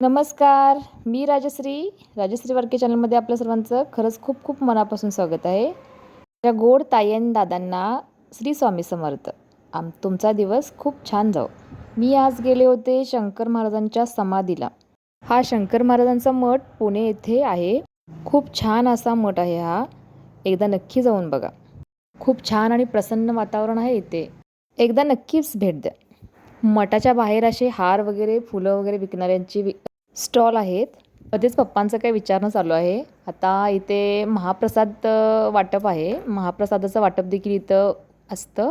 नमस्कार मी राजश्री. राजश्री वर्के चॅनलमध्ये आपल्या सर्वांचं खरंच खूप खूप मनापासून स्वागत आहे. माझ्या गोड तायन दादांना श्री स्वामी समर्थ. आम तुमचा दिवस खूप छान जाऊ मी आज गेले होते शंकर महाराजांच्या समाधीला. हा शंकर महाराजांचा मठ पुणे येथे आहे. खूप छान असा मठ आहे हा. एकदा नक्की जाऊन बघा. खूप छान आणि प्रसन्न वातावरण आहे इथे. एकदा नक्कीच भेट द्या. मठाच्या बाहेर असे हार वगैरे फुलं वगैरे विकणाऱ्यांची वि स्टॉल आहेत. मध्येच पप्पांचं काही विचारणं चालू आहे. आता इथे महाप्रसाद वाटप आहे. महाप्रसादाचं वाटप देखील इथं असतं.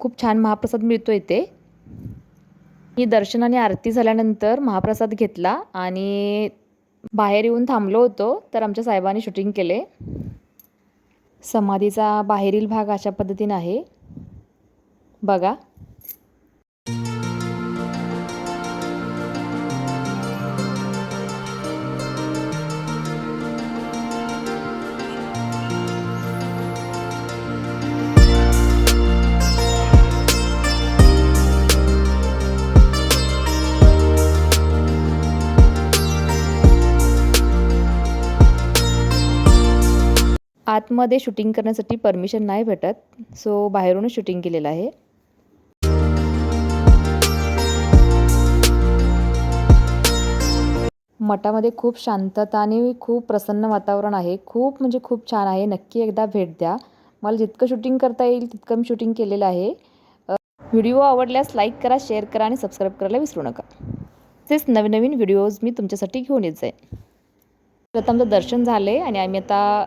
खूप छान महाप्रसाद मिळतो इथे. मी दर्शन आणि आरती झाल्यानंतर महाप्रसाद घेतला आणि बाहेर येऊन थांबलो होतो तर आमच्या साहेबांनी शूटिंग केले. समाधीचा बाहेरील भाग अशा पद्धतीने आहे. बघा. आतमध्ये शूटिंग करण्यासाठी परमिशन नाही भेटत सो बाहेरूनच शूटिंग केलेलं आहे. मठामध्ये खूप शांतता आणि खूप प्रसन्न वातावरण आहे. खूप म्हणजे खूप छान आहे. नक्की एकदा भेट द्या. मला जितकं शूटिंग करता येईल तितकं मी शूटिंग केलेलं आहे. व्हिडिओ आवडल्यास लाईक करा शेअर करा आणि सबस्क्राईब करायला विसरू नका. तेच नवीन नवीन व्हिडिओज मी तुमच्यासाठी घेऊन येत जाईन. प्रथम आमचं दर्शन झालं आहे आणि आम्ही आता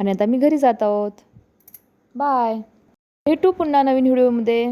आणि आता मी घरी जात आहोत. बाय भेटू पुन्हा नवीन व्हिडिओमध्ये.